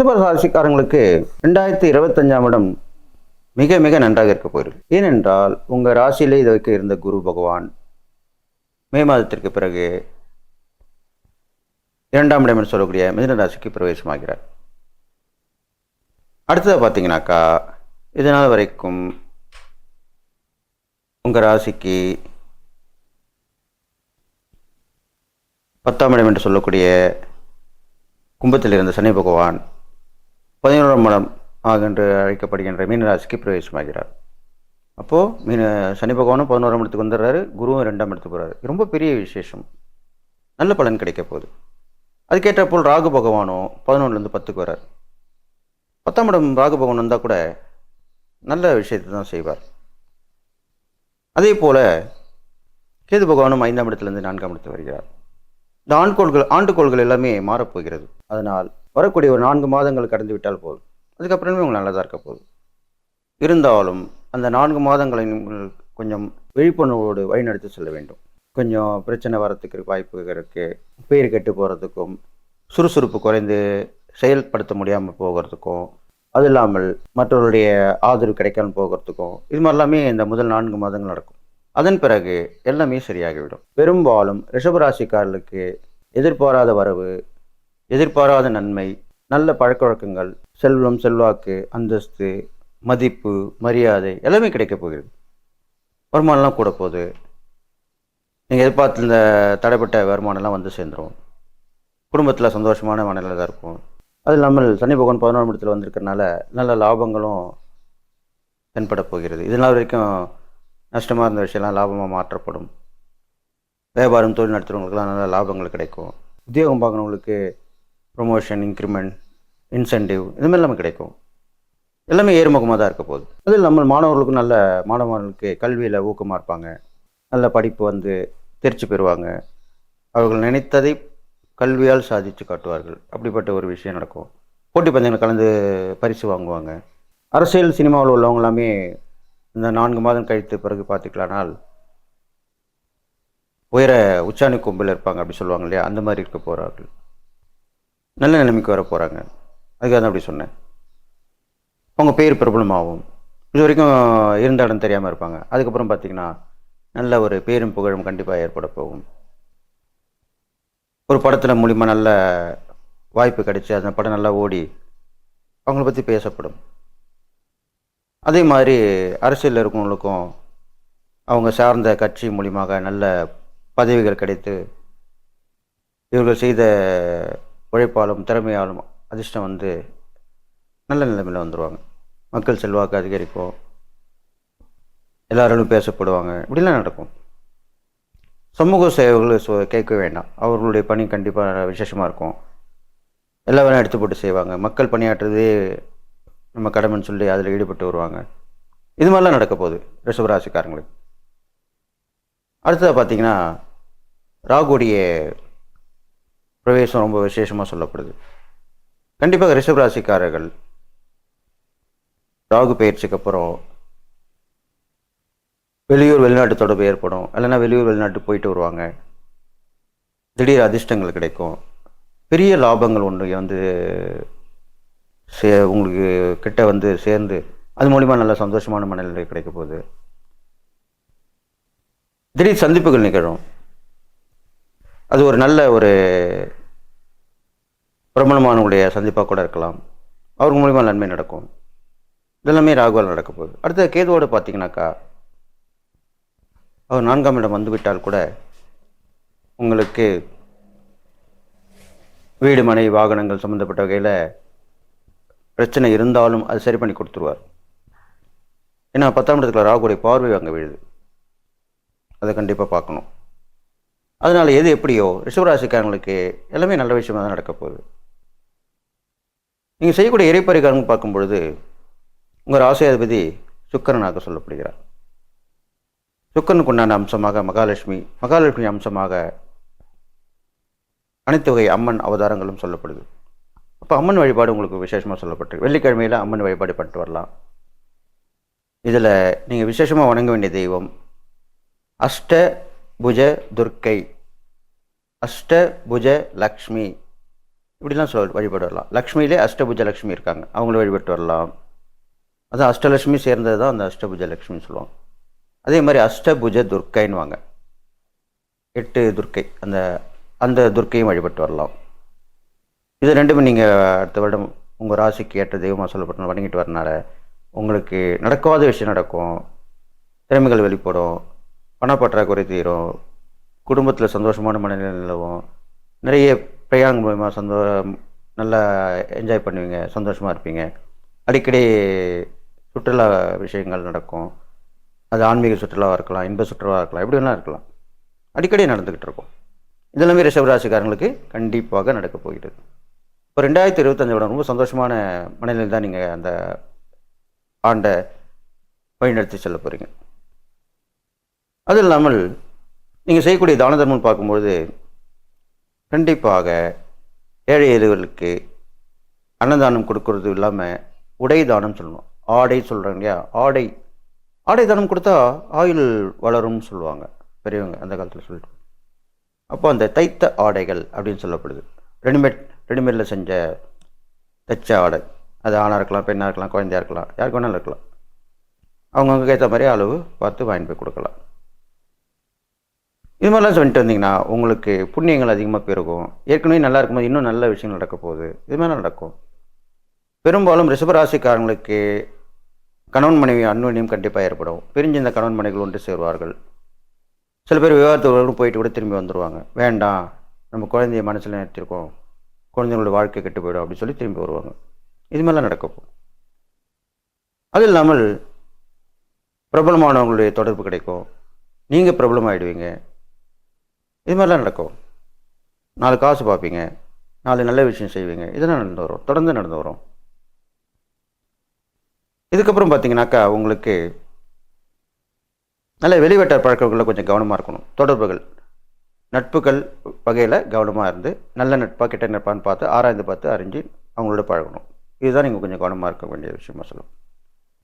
ரிஷப ராசிக்காரங்களுக்கு ரெண்டாயிரத்தி இருபத்தஞ்சாம் இடம் மிக மிக நன்றாக இருக்க போயிருக்கு ஏனென்றால் உங்கள் ராசியிலே இதுவரைக்கும் இருந்த குரு பகவான் மே மாதத்திற்கு பிறகு இரண்டாம் இடம் என்று சொல்லக்கூடிய மிதன ராசிக்கு பிரவேசமாகிறார். அடுத்ததாக பார்த்தீங்கன்னாக்கா இதனால் வரைக்கும் உங்கள் ராசிக்கு பத்தாம் இடம் என்று சொல்லக்கூடிய கும்பத்தில் இருந்த சனி பகவான் பதினோராம் மடம் ஆகென்று அழைக்கப்படுகின்ற மீனராசிக்கு பிரவேசமாகிறார். அப்போது மீன சனி பகவானும் பதினோராம் இடத்துக்கு வந்துடுறாரு குருவும் ரெண்டாம் இடத்துக்கு போகிறாரு ரொம்ப பெரிய விசேஷம். நல்ல பலன் கிடைக்க போகுது. அதுக்கேற்றப்போல் ராகு பகவானும் பதினொன்றுலேருந்து பத்துக்கு வரார். பத்தாம் இடம் ராகு பகவான் வந்தால் கூட நல்ல விஷயத்தை தான் செய்வார். அதே போல் கேது பகவானும் ஐந்தாம் இடத்துலேருந்து நான்காம் இடத்துக்கு வருகிறார். இந்த ஆண்கோள்கள் ஆண்டுகோள்கள் எல்லாமே மாறப்போகிறது அதனால் வரக்கூடிய ஒரு நான்கு மாதங்கள் கடந்து விட்டால் போதும். அதுக்கப்புறமே உங்களுக்கு நல்லதாக இருக்க போதும். இருந்தாலும் அந்த நான்கு மாதங்களை நீங்கள் கொஞ்சம் விழிப்புணர்வோடு வழிநடத்தி செல்ல வேண்டும். கொஞ்சம் பிரச்சனை வரத்துக்கு வாய்ப்பு இருக்குது பேர் கெட்டு போகிறதுக்கும் சுறுசுறுப்பு குறைந்து செயல்படுத்த முடியாமல் போகிறதுக்கும் அது இல்லாமல் மற்றவருடைய ஆதரவு கிடைக்காமல் போகிறதுக்கும் இது மாதிரிலாமே இந்த முதல் நான்கு மாதங்கள் நடக்கும். அதன் பிறகு எல்லாமே சரியாகிவிடும். பெரும்பாலும் ரிஷபராசிக்காரர்களுக்கு எதிர்பாராத வரவு எதிர்பாராத நன்மை நல்ல பழக்கவழக்கங்கள் செல்வம் செல்வாக்கு அந்தஸ்து மதிப்பு மரியாதை எல்லாமே கிடைக்கப் போகிறது. வருமானம்லாம் கூட போகுது. நீங்கள் எதிர்பார்த்துருந்த தடைப்பட்ட வருமானம்லாம் வந்து சேர்ந்துடும் குடும்பத்தில் சந்தோஷமான மனநிலை தான் இருக்கும் அது இல்லாமல் சனி பகவான் பதினொன்று இடத்துல வந்திருக்கறனால நல்ல லாபங்களும் தென்பட போகிறது. இதனால் வரைக்கும் நஷ்டமாக இருந்த விஷயம்லாம் லாபமாக மாற்றப்படும். வியாபாரம் தொழில் நடத்துகிறவங்களுக்குலாம் நல்ல லாபங்கள் கிடைக்கும். உத்தியோகம் பார்க்குறவங்களுக்கு ப்ரொமோஷன் இன்க்ரிமெண்ட் இன்சென்டிவ் இது மாதிரி எல்லாமே கிடைக்கும். எல்லாமே ஏறுமுகமாக தான் இருக்க போகுது. அது இல்லாமல் மாணவர்களுக்கும் நல்ல மாணவர்களுக்கு கல்வியில் ஊக்கமாக இருப்பாங்க. நல்ல படிப்பு வந்து தெரிச்சு பெறுவாங்க. அவர்கள் நினைத்ததை கல்வியால் சாதித்து காட்டுவார்கள். அப்படிப்பட்ட ஒரு விஷயம் நடக்கும். போட்டி பந்தயங்கள் கலந்து பரிசு வாங்குவாங்க. அரசியல் சினிமாவில் உள்ளவங்க எல்லாமே இந்த நான்கு மாதம் கழித்து பிறகு பார்த்துக்கலானால் உயர உச்சாணி கொம்பில் இருப்பாங்க அப்படி சொல்லுவாங்க இல்லையா? அந்த மாதிரி இருக்க போகிறார்கள் நல்ல நிலைமைக்கு வர போகிறாங்க அதுக்காக தான் அப்படி சொன்னேன். அவங்க பேர் பிரபலமாகும் இது வரைக்கும் இருந்த இடம் தெரியாமல் இருப்பாங்க. அதுக்கப்புறம் பார்த்தீங்கன்னா நல்ல ஒரு பேரும் புகழும் கண்டிப்பாக ஏற்பட போகும். ஒரு படத்தில் மூலிமா நல்ல வாய்ப்பு கிடைச்சி அந்த படம் நல்லா ஓடி அவங்கள பற்றி பேசப்படும். அதே மாதிரி அரசியலில் இருக்கவங்களுக்கும் அவங்க சார்ந்த கட்சி மூலியமாக நல்ல பதவிகள் கிடைத்து இவர்கள் செய்த உழைப்பாலும் திறமையாலும் அதிர்ஷ்டம் வந்து நல்ல நிலைமையில் வந்துடுவாங்க மக்கள் செல்வாக்கு அதிகரிக்கும் எல்லாரும் பேசப்படுவாங்க. இப்படிலாம் நடக்கும். சமூக சேவைகள் கேட்க வேண்டாம். அவர்களுடைய பணி கண்டிப்பாக விசேஷமாக இருக்கும். எல்லா வேலையும் எடுத்து போட்டு செய்வாங்க. மக்கள் பணியாற்றுறதே நம்ம கடமைன்னு சொல்லி அதில் ஈடுபட்டு வருவாங்க. இது மாதிரிலாம் நடக்க போகுது ரிஷபராசிக்காரங்களுக்கு. அடுத்ததாக பார்த்தீங்கன்னா ராகுடைய பிரவேசம் ரொம்ப விசேஷமாக சொல்லப்படுது. கண்டிப்பாக ரிஷபராசிக்காரர்கள் ராகு பயிற்சிக்கு அப்புறம் வெளியூர் வெளிநாட்டு தொடர்பு ஏற்படும். இல்லைன்னா வெளியூர் வெளிநாட்டு போயிட்டு வருவாங்க. திடீர் அதிர்ஷ்டங்கள் கிடைக்கும். பெரிய லாபங்கள் ஒன்று வந்து சே உங்களுக்கு கிட்ட வந்து சேர்ந்து அது மூலிமா நல்ல சந்தோஷமான மனநிலை கிடைக்க போகுது. திடீர் சந்திப்புகள் நிகழும். அது ஒரு நல்ல ஒரு பிரபலமானவங்களுடைய சந்திப்பாக கூட இருக்கலாம். அவங்க மூலிமா நன்மை நடக்கும். இதெல்லாமே ராகுவால் நடக்க போகுது. அடுத்த கேதுவோடு பார்த்தீங்கன்னாக்கா அவர் நான்காம் இடம் வந்துவிட்டால் கூட உங்களுக்கு வீடு மனை வாகனங்கள் சம்மந்தப்பட்ட வகையில் பிரச்சனை இருந்தாலும் அது சரி பண்ணி கொடுத்துருவார். ஏன்னா பத்தாம் இடத்துல ராகுடைய பார்வை அங்கே விழுது. அதை கண்டிப்பாக பார்க்கணும். அதனால் எது எப்படியோ ரிஷபராசிக்காரங்களுக்கு எல்லாமே நல்ல விஷயமாக தான் நடக்க போகுது. நீங்கள் செய்யக்கூடிய இறைப்பரிகாரம் பார்க்கும் பொழுது உங்கள் ராசியாதிபதி சுக்கரனாக சொல்லப்படுகிறார். சுக்கரனுக்கு உண்டான அம்சமாக மகாலட்சுமி மகாலட்சுமி அம்சமாக அனைத்து வகை அம்மன் அவதாரங்களும் சொல்லப்படுது. அப்போ அம்மன் வழிபாடு உங்களுக்கு விசேஷமாக சொல்லப்பட்டிருக்கு வெள்ளிக்கிழமையில் அம்மன் வழிபாடு பண்ணிட்டு வரலாம். இதில் நீங்கள் விசேஷமாக வணங்க வேண்டிய தெய்வம் அஷ்ட புஜ துர்க்கை அஷ்ட புஜ லக்ஷ்மி இப்படிலாம் சொல் வழிபட்டு வரலாம். லக்ஷ்மியிலே அஷ்டபுஜ லக்ஷ்மி இருக்காங்க. அவங்கள வழிபட்டு வரலாம். அதான் அஷ்டலட்சுமி சேர்ந்தது தான் அந்த அஷ்டபுஜ லக்ஷ்மின்னு சொல்லுவாங்க. அதே மாதிரி அஷ்டபுஜ துர்க்கைன்னுவாங்க எட்டு துர்க்கை. அந்த அந்த துர்க்கையும் வழிபட்டு வரலாம். இது ரெண்டுமே நீங்கள் அடுத்த வருடம் உங்கள் ராசிக்கு ஏற்ற தெய்வமாக சொல்லப்பட்ட வணங்கிட்டு வரனால உங்களுக்கு நடக்காத விஷயம் நடக்கும். திறமைகள் வெளிப்படும். பணப்பற்றாக்குறை தீரும் குடும்பத்தில் சந்தோஷமான மனநிலை நிலவும் நிறைய பிரயாணம் மூலயமா சந்தோ நல்லா என்ஜாய் பண்ணுவீங்க சந்தோஷமாக இருப்பீங்க. அடிக்கடி சுற்றுலா விஷயங்கள் நடக்கும். அது ஆன்மீக சுற்றுலாவாக இருக்கலாம் இன்ப சுற்றுலாவாக இருக்கலாம் எப்படி வேணால் இருக்கலாம். அடிக்கடி நடந்துக்கிட்டு இருக்கும். இதெல்லாமே ரிஷபராசிக்காரங்களுக்கு கண்டிப்பாக நடக்க போகிறது. இப்போ ரெண்டாயிரத்தி இருபத்தஞ்சோட ரொம்ப சந்தோஷமான மனநிலையில் தான் நீங்கள் அந்த ஆண்டை வழிநடத்தி செல்ல போகிறீங்க அது இல்லாமல் நீங்கள் செய்யக்கூடிய தான தர்மம் பார்க்கும்பொழுது கண்டிப்பாக ஏழை எளியவர்களுக்கு அன்னதானம் கொடுக்கறது இல்லாமல் உடை தானம் சொல்லணும். ஆடை சொல்கிறாங்க இல்லையா? ஆடை. ஆடை தானம் கொடுத்தா ஆயுள் வளரும்னு சொல்லுவாங்க. பெரியவங்க அந்த காலத்தில் சொல்லிட்டு. அப்போ அந்த தைத்த ஆடைகள் அப்படின்னு சொல்லப்படுது. ரெடிமேட் ரெடிமேடில் செஞ்ச தைச்ச ஆடை. அது ஆணாக இருக்கலாம் பெண்ணாக இருக்கலாம் குழந்தையாக இருக்கலாம் யாருக்கு வேணாலும் இருக்கலாம். அவங்கவுங்க ஏற்ற மாதிரி அளவு பார்த்து வாங்கிட்டு போய் கொடுக்கலாம். இது மாதிரிலாம் சொல்லிட்டு வந்தீங்கன்னா உங்களுக்கு புண்ணியங்கள் அதிகமாக பெருகும். ஏற்கனவே நல்லா இருக்கும்போது இன்னும் நல்ல விஷயங்கள் நடக்க போகுது. இது மாதிரி நடக்கும். பெரும்பாலும் ரிஷபராசிக்காரங்களுக்கு கணவன் மனைவி அன்வனியம் கண்டிப்பாக ஏற்படும். பிரிஞ்சு இந்த கணவன் மனைவிகள் ஒன்று சேருவார்கள். சில பேர் விவாதத்துக்கு போயிட்டு கூட திரும்பி வந்துடுவாங்க வேண்டாம் நம்ம குழந்தைய மனசில் நிறுத்திருக்கோம் குழந்தைங்களோட வாழ்க்கை கெட்டு போயிடும் அப்படின்னு சொல்லி திரும்பி வருவாங்க. இது மாதிரிலாம் நடக்கும் அது இல்லாமல் பிரபலமானவங்களுடைய தொடர்பு கிடைக்கும். நீங்கள் பிரபலமாகிடுவீங்க இது மாதிரிலாம் நடக்கும். நாலு காசு பார்ப்பீங்க. நாலு நல்ல விஷயம் செய்வீங்க. இதெல்லாம் நடந்து வரும். தொடர்ந்து நடந்து வரும். இதுக்கப்புறம் பார்த்தீங்கன்னாக்கா உங்களுக்கு நல்ல வெளிவட்டார் பழக்கங்களில் கொஞ்சம் கவனமாக இருக்கணும். தொடர்புகள். நட்புகள் வகையில் கவனமாக இருந்து நல்ல நட்பாக கெட்ட நட்பான்னு பார்த்து ஆராய்ந்து பார்த்து அறிஞ்சு அவங்களோட பழகணும். இதுதான் நீங்கள் கொஞ்சம் கவனமாக இருக்க வேண்டிய விஷயமா சொல்லணும்.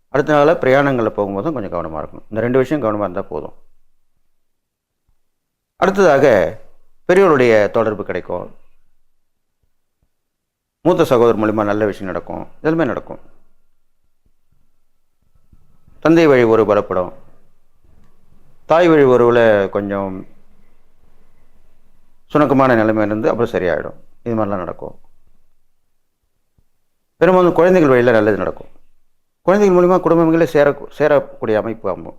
அடுத்த நாளில் பிரயாணங்களில் போகும்போதும் கொஞ்சம் கவனமாக இருக்கணும். இந்த ரெண்டு விஷயம் கவனமாக இருந்தால் போதும். அடுத்ததாக பெரியவருடைய தொடர்பு கிடைக்கும். மூத்த சகோதரர் மூலிமா நல்ல விஷயம் நடக்கும். எதுவுமே நடக்கும். தந்தை வழி ஒரு பலப்படும். தாய் வழி உறவில் கொஞ்சம் சுணக்கமான நிலைமை இருந்து அப்புறம் சரியாயிடும். இது மாதிரிலாம் நடக்கும். பெரும்பாலும் குழந்தைகள் வழியில் நல்லது நடக்கும். குழந்தைகள் மூலிமா குடும்பங்களே சேர சேரக்கூடிய அமைப்பு ஆகும்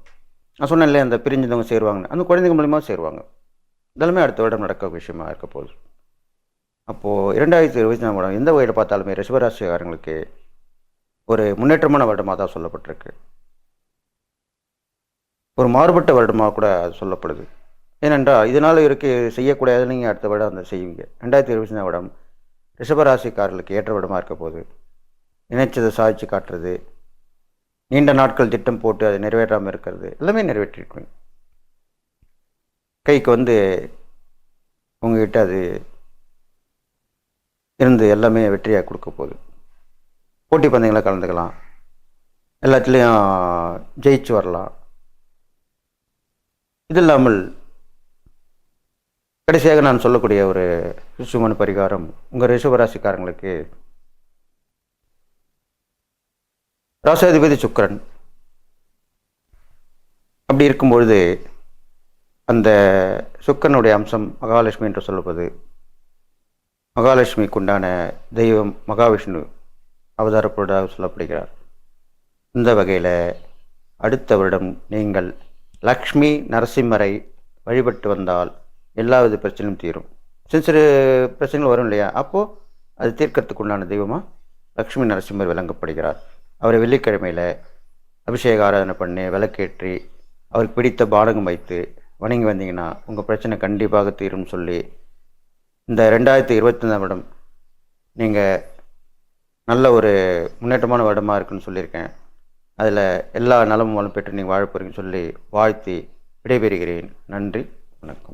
நான் சொன்னேன் இல்லையா அந்த பிரிஞ்சவங்க சேருவாங்கன்னு. அந்த குழந்தைங்க மூலிமா சேருவாங்க. இதெல்லாமே அடுத்த வருடம் நடக்க விஷயமா இருக்க போகுது. அப்போது இரண்டாயிரத்தி இருபத்தி நாலு வருடம் எந்த வகையில் பார்த்தாலுமே ரிஷபராசிக்காரங்களுக்கு ஒரு முன்னேற்றமான வருடமாக தான் சொல்லப்பட்டிருக்கு. ஒரு மாறுபட்ட வருடமாக கூட அது சொல்லப்படுது. ஏனென்றால் இதனால் இருக்கு செய்யக்கூடாது நீங்கள் அடுத்த வருடம் அந்த செய்வீங்க. ரெண்டாயிரத்தி இருபத்தி நாலு வருடம் ரிஷபராசிக்காரர்களுக்கு ஏற்ற வருடமாக இருக்க போகுது. நினைச்சதை சாதிச்சு காட்டுறது. நீண்ட நாட்கள் திட்டம் போட்டு அதை நிறைவேற்றாமல் இருக்கிறது. எல்லாமே நிறைவேற்றிருக்குங்க கைக்கு வந்து உங்ககிட்ட அது இருந்து எல்லாமே வெற்றியாக கொடுக்க போகுது. போட்டி பந்தயங்களை கலந்துக்கலாம். எல்லாத்துலேயும் ஜெயிச்சு வரலாம். இது இல்லாமல் கடைசியாக நான் சொல்லக்கூடிய ஒரு சுமன் பரிகாரம் உங்கள் ரிஷபராசிக்காரங்களுக்கு. ராசாதிபதி சுக்கரன். அப்படி இருக்கும்பொழுது அந்த சுக்கனுடைய அம்சம் மகாலட்சுமி என்று சொல்வது மகாலட்சுமிக்கு உண்டான தெய்வம் மகாவிஷ்ணு அவதாரப்படுவதாக சொல்லப்படுகிறார். இந்த வகையில் அடுத்த வருடம் நீங்கள் லக்ஷ்மி நரசிம்மரை வழிபட்டு வந்தால் எல்லாவித பிரச்சனையும் தீரும். சிறு சிறு பிரச்சனைகள் வரும் இல்லையா? அப்போது அது தீர்க்கறதுக்கு உண்டான தெய்வமாக லக்ஷ்மி நரசிம்மர் விளங்கப்படுகிறார் அவரை வெள்ளிக்கிழமையில் அபிஷேக ஆராதனை பண்ணி விளக்கேற்றி அவருக்கு பிடித்த பானகம் வைத்து வணங்கி வந்தீங்கன்னா உங்கள் பிரச்சனை கண்டிப்பாக தீரும்னு சொல்லி இந்த ரெண்டாயிரத்தி இருபத்தஞ்சாம் வருடம் நீங்கள் நல்ல ஒரு முன்னேற்றமான வருடமாக இருக்குன்னு சொல்லியிருக்கேன். அதில் எல்லா நலமும் வளம் பெற்று நீங்கள் வாழ போகிறீங்கன்னு சொல்லி வாழ்த்தி விடைபெறுகிறேன். நன்றி வணக்கம்.